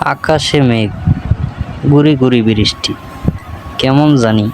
আকাশে মেঘ গুড়ি গুড়ি বৃষ্টি। কেমন জানি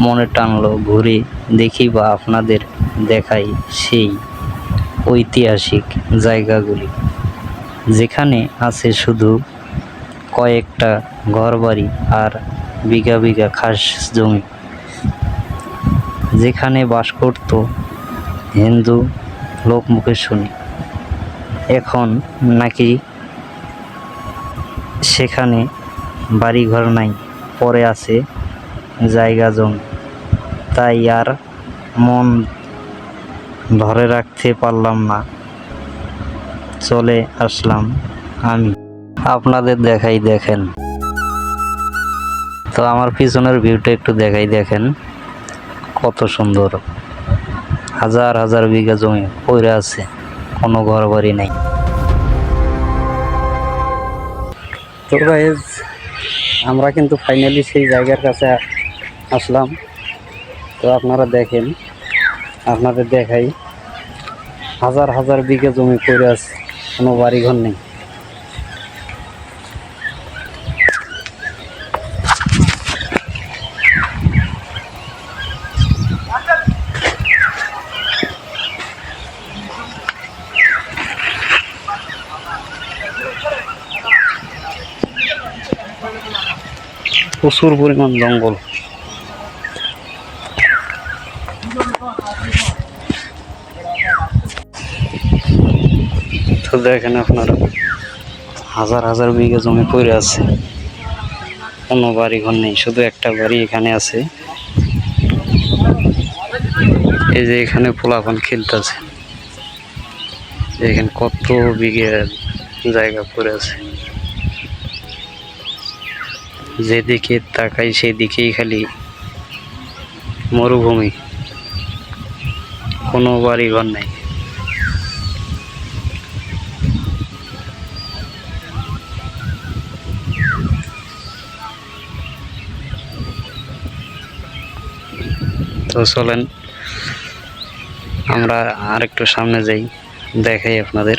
মনে টানলো ঘুরে দেখি বা আপনাদের দেখাই সেই ঐতিহাসিক জায়গাগুলি। যেখানে আছে শুধু কয়েকটা ঘরবাড়ি আর বিঘা বিঘা খাস জমি। যেখানে বাস করত হিন্দু লোকমুখে শুনি। এখন নাকি সেখানে বাড়িঘর নাই, পরে আছে জায়গা জমি। তাই আর মন ধরে রাখতে পারলাম না। চলে আসলাম আমি। আপনাদের দেখাই দেখেন। তো আমার পিছনের ভিউটা একটু দেখাই দেখেন। কত সুন্দর। হাজার হাজার বিঘা জমি পড়ে আছে। কোনো ঘর বাড়ি নেই। তো গাইজ আমরা কিন্তু ফাইনালি সেই জায়গার কাছে আসলাম। তো আপনারা দেখেন, আপনাদের দেখাই। হাজার হাজার বিঘে জমি পড়ে আছে, কোনো বাড়িঘর নেই। প্রচুর পরিমাণ জঙ্গল। তো দেখেন আপনারা, হাজার হাজার বিঘা জমি পড়ে আছে। কোনো বাড়ি ঘর নেই, শুধু একটা বাড়ি এখানে আছে। এই যে এখানে পোলাপান খেলতেছে। এখানে কত বিঘে জায়গা পড়ে আছে। যেদিকে তাকাই সেদিকেই খালি মরুভূমি। কোনো বাড়ি ঘর নাই। তো চলেন, আমরা আরেকটু সামনে যাই, দেখাই আপনাদের।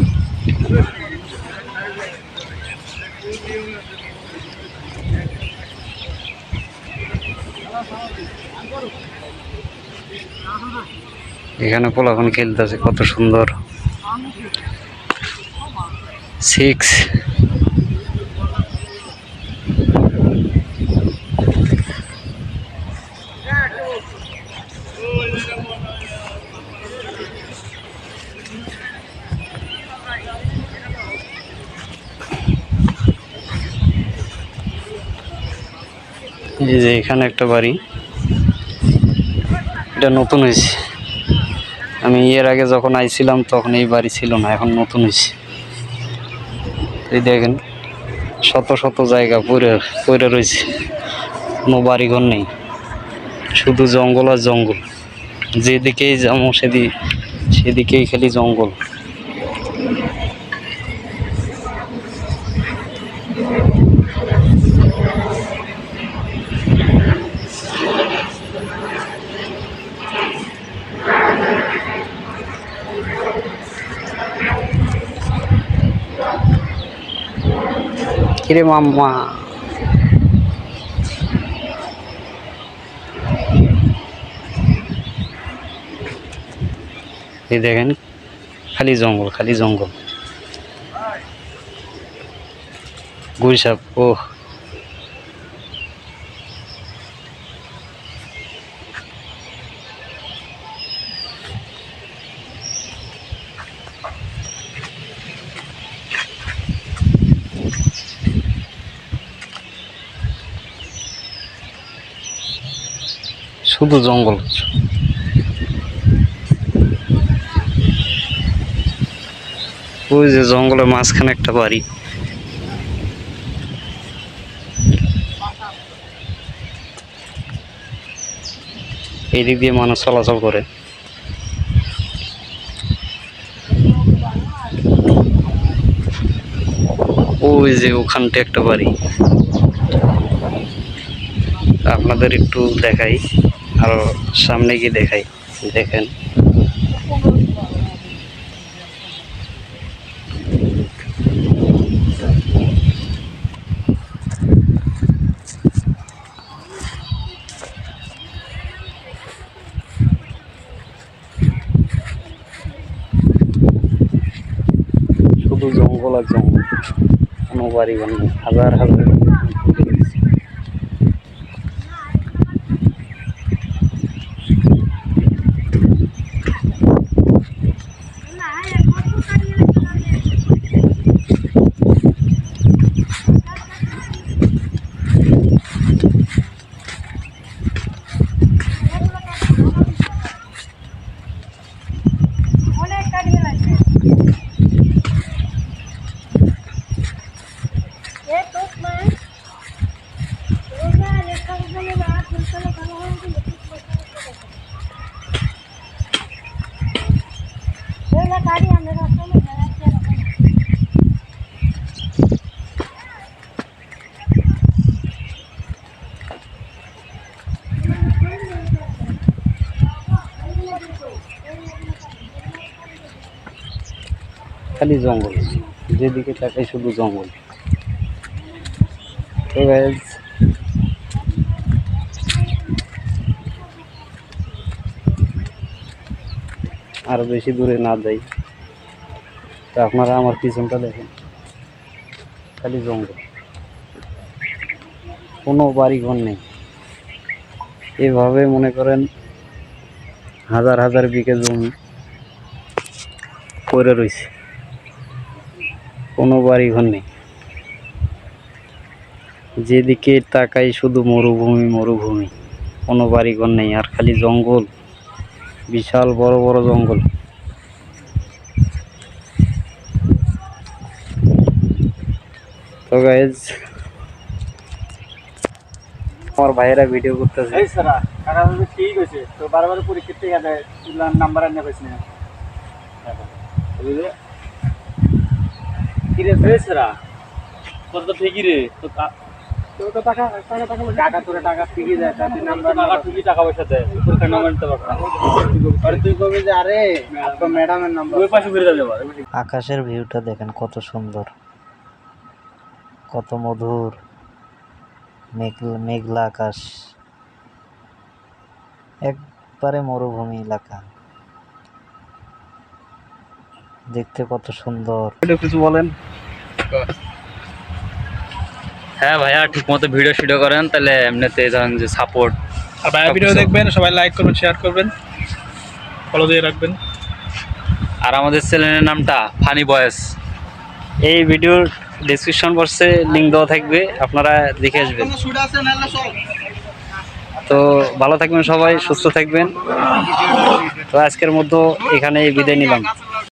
এখানে পোলাখন খেলতেছে কত সুন্দর। সিক্স এই যে এখানে একটা বাড়ি। এটা নতুন হয়েছে। আমি এর আগে যখন আইছিলাম তখন এই বাড়ি ছিল না, এখন নতুন হয়েছে। এই দেখেন, শত শত জায়গা পড়ে পড়ে রয়েছে। কোনো বাড়িঘর নেই। শুধু জঙ্গল আর জঙ্গল। যেদিকেই যাব সেদিকে সেদিকেই খালি জঙ্গল। কিরে মাম্মা? এই দেখেন খালি জঙ্গল খালি জঙ্গল। গুইসাপ ও শুধু জঙ্গল। কিছু ওই যে জঙ্গলের মাঝখানে একটা বাড়ি। এদিক দিয়ে মানুষ চলাচল করে। ওই যে ওখানটা একটা বাড়ি। আপনাদের একটু দেখাই। আর সামনে গিয়ে দেখাই দেখেন। শুধু জঙ্গল আর জঙ্গল কোনো বাড়ি ঘর হাজার হাজার জঙ্গল। যেদিকে তাকাই শুধু জঙ্গল। আর বেশি দূরে না যাই, তা আপনারা আমার পিছনটা দেখেন। খালি জঙ্গল। কোনো বাড়ি ঘর নেই। এভাবে মনে করেন হাজার হাজার বিঘে জমি পড়ে রয়েছে। কোনো বাড়ি ঘর নেই। যেদিকে তাকাই শুধু মরুভূমি মরুভূমি। কোনো বাড়ি ঘর নেই আর খালি জঙ্গল। বিশাল বড় বড় জঙ্গল। তো গাইজ আমার ভাইয়েরা ভিডিও করতেছে। এই সারা কাকা ঠিক আছে তো বারবার পরীক্ষা গেছে তুলার নাম্বার আনে পাইছি না। কি রে? এই সারা তোর তো ঠিকই রে তো তোর তো টাকা টাকা টাকা টাকা তোর টাকা ঠিকই যায় তাতে নাম্বার টাকা ঠিকই টাকা পয়সা দেয় পরীক্ষা নাম্বার নিতে পারব আর তুই কবি যে আরে আপনার ম্যাডামের নাম্বার ওই পাশে ফিরে যাবে আকাশের ভিউটা দেখেন কত সুন্দর। কত মধুর। মেঘ মেঘলা আকাশ। একবারে মরুভূমি এলাকা। দেখতে কত সুন্দর। কিছু বলেন। হ্যাঁ ভাইয়া ঠিক মতো ভিডিও শিডিও করেন তাহলে এমনিতে ধরেন যে সাপোর্ট আর ভাইয়া ভিডিও দেখবেন সবাই লাইক করবেন শেয়ার করবেন ফলো দিয়ে রাখবেন। আর আমাদের চ্যানেলের নামটা ফানি বয়েস এই ভিডিওর ডিসক্রিপশন বক্সে লিঙ্ক দেওয়া থাকবে আপনারা দেখে আসবেন। তো ভালো থাকবেন সবাই সুস্থ থাকবেন। তো আজকের মতো এখানে বিদায় নিলাম।